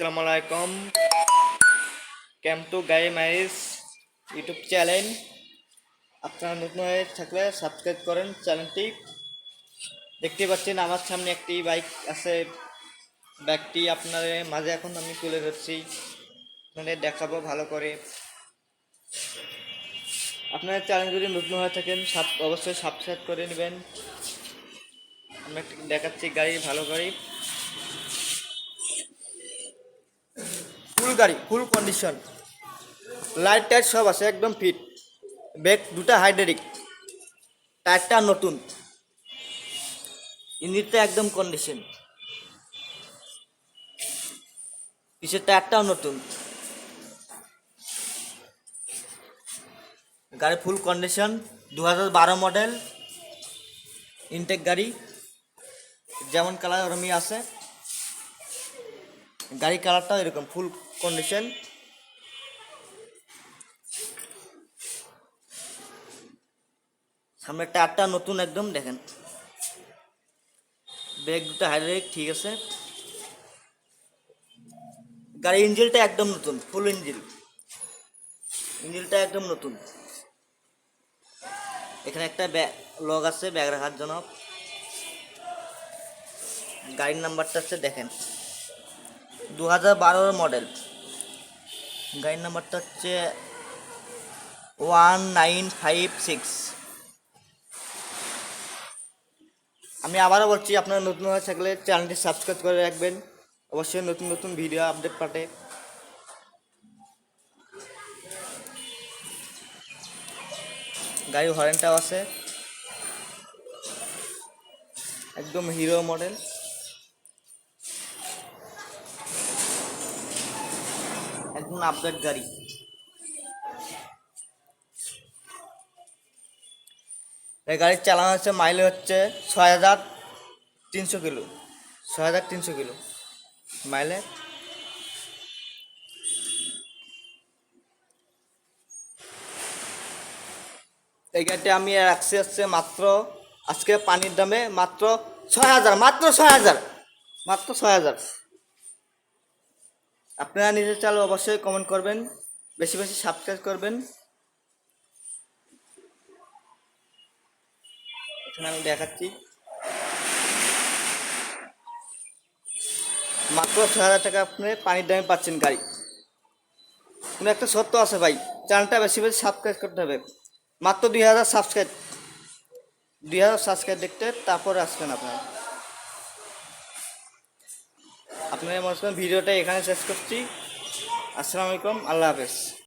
আলাইকুম ক্যাম টু গাই মাইস ইউটিউব চ্যানেল আপনারা নতুন হয়ে থাকলে সাবস্ক্রাইব করেন চ্যানেলটি দেখতে পাচ্ছেন আমার সামনে একটি বাইক আছে। বাইকটি আপনার মাঝে এখন আমি তুলে ধরছি। আপনাদের দেখাবো ভালো করে। আপনারা চ্যানেল যদি নতুন হয়ে থাকেন সাব অবশ্যই সাবস্ক্রাইব করে নেবেন। আমি একটি দেখাচ্ছি গাড়ি ভালো গাড়ি গাড়ি ফুল কন্ডিশন লাইট টাইট সব আছে, একদম ফিট ব্রেক দুটা হাইড্রোলিক টায়ারটা নতুন। ইঞ্জিনটা একদম কন্ডিশন পিছের টায়ারটাও নতুন। গাড়ি ফুল কন্ডিশন দু হাজার বারো মডেল ইনটেক গাড়ি। যেমন কালার ওরমই আছে। গাড়ি কালারটাও এরকম ফুল কন্ডিশন সামনে টায়ারটা নতুন একদম, দেখেন। ব্রেক দুটো হাইড্রোলিক ঠিক আছে। গাড়ির ইঞ্জিনটা একদম নতুন ফুল ইঞ্জিন ইঞ্জিনটা একদম নতুন। এখানে একটা লগ আছে, ব্যাগ রাখার জন্য। গাড়ির নাম্বারটা হচ্ছে, দেখেন। দু হাজার মডেল গাড়ির নাম্বারটা হচ্ছে ওয়ান নাইন ফাইভ সিক্স। আমি আবারও বলছি, আপনারা নতুন হয়ে থাকলে চ্যানেলটি সাবস্ক্রাইব করে রাখবেন। অবশ্যই নতুন নতুন ভিডিও আপডেট পাঠে গাড়ির হরেনটাও আছে। একদম হিরো মডেল। একদম আপডেট গাড়ি। এই গাড়ির চালানো হচ্ছে মাইলে হচ্ছে ছয় হাজার তিনশো কিলো। ছয় হাজার তিনশো কিলো। মাইলে এই গাড়িটা আমি রাখছি হচ্ছে মাত্র, আজকে পানির দামে মাত্র ছয় হাজার মাত্র ছয় হাজার মাত্র ছয় হাজার আপনারা নিজের চাল অবশ্যই কমেন্ট করবেন, বেশি বেশি সাবস্ক্রাইব করবেন। এখানে আমি দেখাচ্ছি। মাত্র ছয় হাজার টাকা আপনি পানির দামে পাচ্ছেন গাড়ি। কোনো একটা সত্য আছে ভাই চ্যানেলটা বেশি বেশি সাবস্ক্রাইব করতে হবে। মাত্র দুই হাজার সাবস্ক্রাইব দুই হাজার সাবস্ক্রাইব দেখতে তারপরে আসবেন আপনারা। আপনারা মনে ভিডিওটা এখানে শেষ করছি। আসসালামু আলাইকুম আল্লাহ হাফেজ।